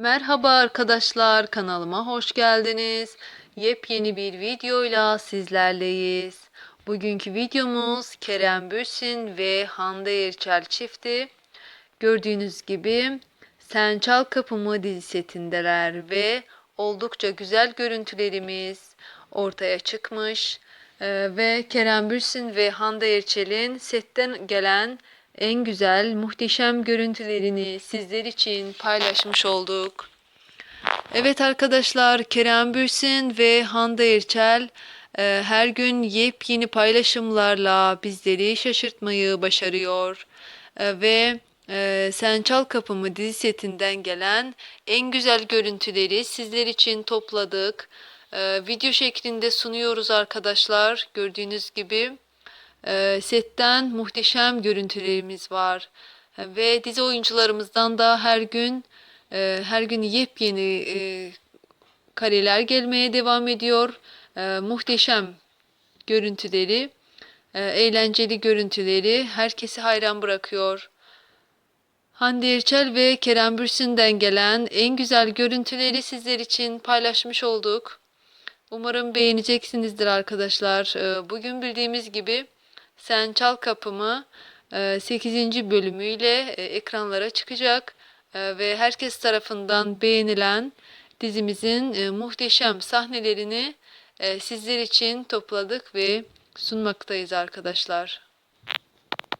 Merhaba arkadaşlar, kanalıma hoş geldiniz. Yepyeni bir videoyla sizlerleyiz. Bugünkü videomuz Kerem Bürsin ve Hande Erçel çifti. Gördüğünüz gibi Sen Çal Kapımı dizi setindeler ve oldukça güzel görüntülerimiz ortaya çıkmış. Ee, ve Kerem Bürsin ve Hande Erçel'in setten gelen en güzel, muhteşem görüntülerini sizler için paylaşmış olduk. Evet arkadaşlar, Kerem Bürsin ve Hande Erçel e, her gün yepyeni paylaşımlarla bizleri şaşırtmayı başarıyor. E, ve e, Sen Çal Kapımı dizi setinden gelen en güzel görüntüleri sizler için topladık. E, video şeklinde sunuyoruz arkadaşlar. Gördüğünüz gibi. E, setten muhteşem görüntülerimiz var ve dizi oyuncularımızdan da her gün e, her gün yepyeni e, kareler gelmeye devam ediyor. E, muhteşem görüntüleri, eğlenceli görüntüleri herkesi hayran bırakıyor. Hande Erçel ve Kerem Bürsin'den gelen en güzel görüntüleri sizler için paylaşmış olduk. Umarım beğeneceksinizdir arkadaşlar. Bugün bildiğimiz gibi Sen Çal Kapımı 8. bölümüyle e, ekranlara çıkacak E, ve herkes tarafından beğenilen dizimizin e, muhteşem sahnelerini e, sizler için topladık ve sunmaktayız arkadaşlar.